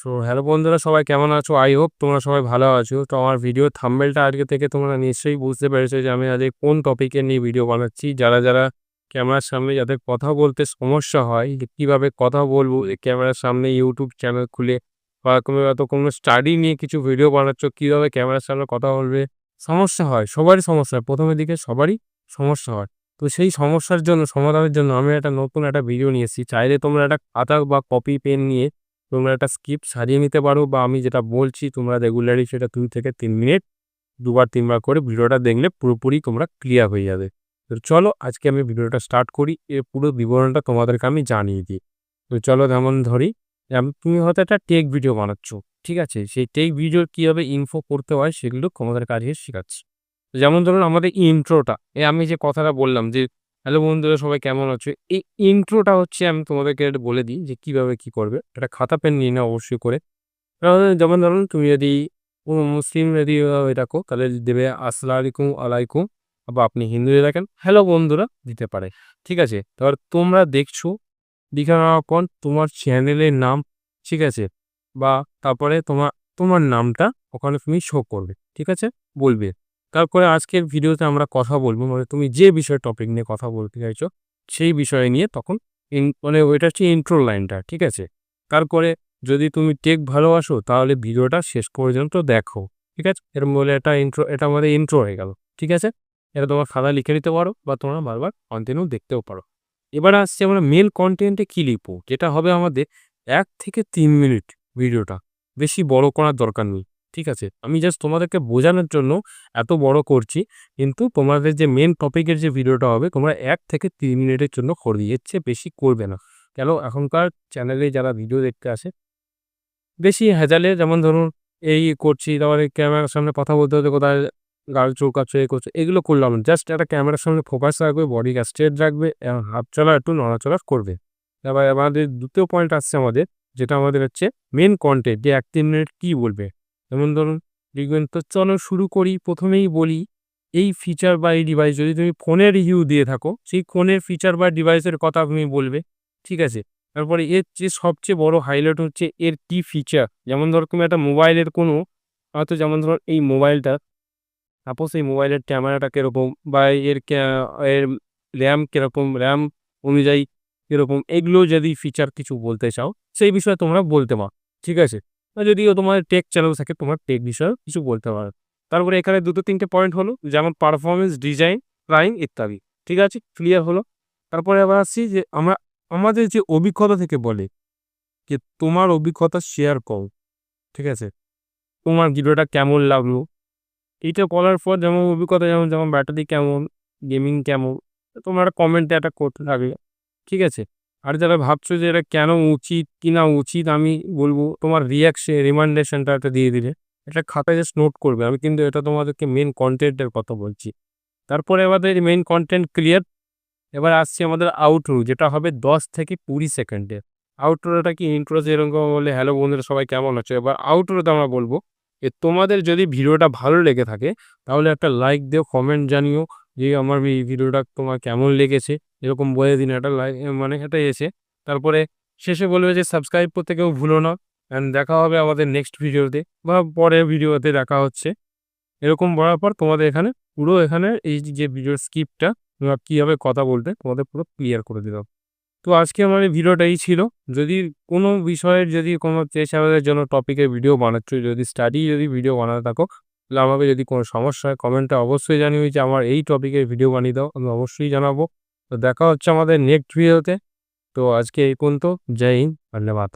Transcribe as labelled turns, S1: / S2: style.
S1: So hello বন্ধুরা, সবাই কেমন আছো? আই হোপ তোমরা সবাই ভালো আছো। তো আমার ভিডিও থাম্বেলটা আজকে থেকে তোমরা নিশ্চয়ই বুঝতে পেরেছ যে আমি আজকে কোন টপিকে নিয়ে ভিডিও বানাচ্ছি। যারা যারা ক্যামেরার সামনে যাদের কথা বলতে সমস্যা হয়, যে কীভাবে কথা বলব ক্যামেরার সামনে ইউটিউব চ্যানেল খুলে বা কোনো হয়তো কোনো স্টাডি নিয়ে কিছু ভিডিও বানাচ্ছ, কীভাবে ক্যামেরার সামনে কথা বলবে, সমস্যা হয়, সবারই সমস্যা হয়। প্রথমের দিকে সবারই সমস্যা হয়। তো সেই সমস্যার জন্য, সমাধানের জন্য আমি একটা নতুন একটা ভিডিও নিয়ে এসেছি। চাইলে তোমরা একটা খাতা বা কপি পেন নিয়ে তোমরা একটা স্কিপ সাজিয়ে নিতে পারো বা আমি যেটা বলছি, তোমরা রেগুলারই সেটা দুই থেকে তিন মিনিট দুবার তিনবার করে ভিডিওটা দেখলে পুরোপুরি তোমরা ক্লিয়ার হয়ে যাবে। তো চলো আজকে আমি ভিডিওটা স্টার্ট করি, এর পুরো বিবরণটা তোমাদেরকে আমি জানিয়ে দিই। তো চলো যেমন ধরি তুমি হয়তো একটা টেক ভিডিও বানাচ্ছ, ঠিক আছে? সেই টেক ভিডিওর কীভাবে ইনফো করতে হয় সেগুলো তোমাদের কাছে শেখাচ্ছি। যেমন ধরুন আমাদের ইন্ট্রোটা এ আমি যে কথাটা বললাম যে হ্যালো বন্ধুরা, সবাই কেমন আছো? এই ইন্ট্রোটা হচ্ছে আমি তোমাদেরকে এটা বলে দিই যে কীভাবে কি করবে। একটা খাতা পেন নিয়ে নাও অবশ্যই করে। যেমন ধরুন তুমি যদি কোনো মুসলিম যদি হয়ে থাকো, তাহলে দেবে আসসালাম আলাইকুম। আলাইকুম বা আপনি হিন্দু যদি থাকেন। হ্যালো বন্ধুরা, দিতে পারে। ঠিক আছে? তারপর তোমরা দেখছ দেখে নেওয়ার পর তোমার চ্যানেলের নাম, ঠিক আছে? বা তারপরে তোমার তোমার নামটা ওখানে তুমি শো করবে। ঠিক আছে? বলবে। তারপরে আজকের ভিডিওতে আমরা কথা বলব মানে তুমি যে বিষয় টপিক নিয়ে কথা বলতে চাইছো, সেই বিষয় নিয়ে তখন মানে ওইটা হচ্ছে ইন্ট্রো লাইনটা ঠিক আছে? তারপরে যদি তুমি টেক ভালোবাসো, তাহলে ভিডিওটা শেষ পর্যন্ত দেখো, ঠিক আছে? এর বলে এটা ইন্ট্রো এটা আমাদের ইন্ট্রো হয়ে গেল, ঠিক আছে? এটা তোমার খাতা লিখে নিতে পারো, বা তোমরা বারবার কন্টিনিউ দেখতেও পারো। এবার আসছে আমরা মেল কন্টেন্টে কী লিখব, যেটা হবে আমাদের এক থেকে তিন মিনিট ভিডিওটা বেশি বড় করার দরকার নেই। ঠিক আছে? আমি জাস্ট তোমাদেরকে বোঝানোর জন্য এত বড় করছি, কিন্তু তোমাদের যে মেন টপিকের যে ভিডিওটা হবে, তোমরা এক থেকে তিন মিনিটের জন্য করবে এর চেয়ে বেশি করবে না। কেন? এখনকার চ্যানেলে যারা ভিডিও দেখতে আসে, বেশি হেজালে যেমন ধরুন এই করছি, তারপরে ক্যামেরার সামনে কথা বলতে হতে কোথায় গাল চৌকাচ্ছে, এ করছে, এগুলো করলাম জাস্ট একটা ক্যামেরার সামনে ফোকাস রাখবে বডিটা স্ট্রেট রাখবে এবং হাত চলা একটু নড়াচড়া করবে। এবার আমাদের দ্বিতীয় পয়েন্ট আসছে আমাদের, যেটা আমাদের হচ্ছে মেন কন্টেন্ট যে এক তিন মিনিট কী বলবে। যেমন ধরুন লিখবেন তো চলো শুরু করি, প্রথমেই বলি, এই ফিচার বা এই ডিভাইস যদি তুমি ফোনের রিভিউ দিয়ে থাকো, সেই ফোনের ফিচার বা ডিভাইসের কথা তুমি বলবে, ঠিক আছে? তারপরে এর যে সবচেয়ে বড় হাইলাইট হচ্ছে এর কি ফিচার যেমন ধরো, তুমি একটা মোবাইলের কোনো, হয়তো যেমন ধরো, এই মোবাইলটা সাপোজ এই মোবাইলের ক্যামেরাটা কীরকম বা এর এর র্যাম কীরকম র্যাম অনুযায়ী কীরকম, এগুলো যদি ফিচার কিছু বলতে চাও, সেই বিষয়ে তোমরা বলতে পারো, ঠিক আছে? যদিও তোমার টেক চ্যানেল থাকে, তোমার টেক বিষয়ে কিছু বলতে পারো। তারপরে এখানে দুটো তিনটে পয়েন্ট হলো, যেমন পারফরমেন্স ডিজাইন প্রাইং ইত্যাদি। ঠিক আছে? ক্লিয়ার হলো? তারপরে আবার আসছি যে আমরা, আমাদের যে অভিজ্ঞতা থেকে বলে যে তোমার অভিজ্ঞতা শেয়ার করো। ঠিক আছে? তোমার ভিডিওটা কেমন লাগল? এইটা বলার পর যেমন অভিজ্ঞতা, যেমন যেমন ব্যাটারি কেমন গেমিং কেমন, তোমরা একটা কমেন্টে একটা করতে থাকবে ঠিক আছে? আর যারা ভাবছ যে এটা কেন উচিত, কি না উচিত, আমি বলব তোমার রিয়াকশন রিমান্ডেশনটা একটা দিয়ে দিলে এটা খাতায় জাস্ট নোট করবে। আমি কিন্তু এটা তোমাদেরকে মেন কন্টেন্টের কথা বলছি। তারপরে আমাদের মেন কন্টেন্ট ক্লিয়ার এবার আসছি আমাদের আউটরো যেটা হবে দশ থেকে কুড়ি সেকেন্ডের আউটরোটা কি? ইন্ট্রো যেরকম বলে হ্যালো বন্ধুরা, সবাই কেমন আছে? এবার আউটরোতে আমরা বলব যে তোমাদের যদি ভিডিওটা ভালো লেগে থাকে, তাহলে একটা লাইক দিও কমেন্ট জানিও। যে আমার এই ভিডিওটা তোমার কেমন লেগেছে, এরকম বলে দিন একটা লাইক মানে এটা এসে তারপরে শেষে বলবে যে সাবস্ক্রাইব করতে কেউ ভুলো না। অ্যান্ড দেখা হবে আমাদের নেক্সট ভিডিওতে বা পরের ভিডিওতে দেখা হচ্ছে। এরকম বলার পর তোমাদের এখানে পুরো এখানে এই যে ভিডিওর স্ক্রিপ্টটা তোমরা কীভাবে কথা বলতে, তোমাদের পুরো ক্লিয়ার করে দিলাম। তো আজকে আমার এই ভিডিওটা এই ছিল। যদি কোনো বিষয়ের যদি কোনো পেশাদারের জন্য টপিকের ভিডিও বানাচ্ছ, যদি স্টাডি যদি ভিডিও বানাতে থাকো আমাকে যদি কোনো সমস্যা হয় কমেন্টে অবশ্যই জানিও যে আমার এই টপিকের ভিডিও বানিয়ে দাও, আমি অবশ্যই জানাব। তো দেখা হচ্ছে আমাদের নেক্সট ভিডিওতে তো। আজকে এই পর্যন্ত, জয় হিন্দ ধন্যবাদ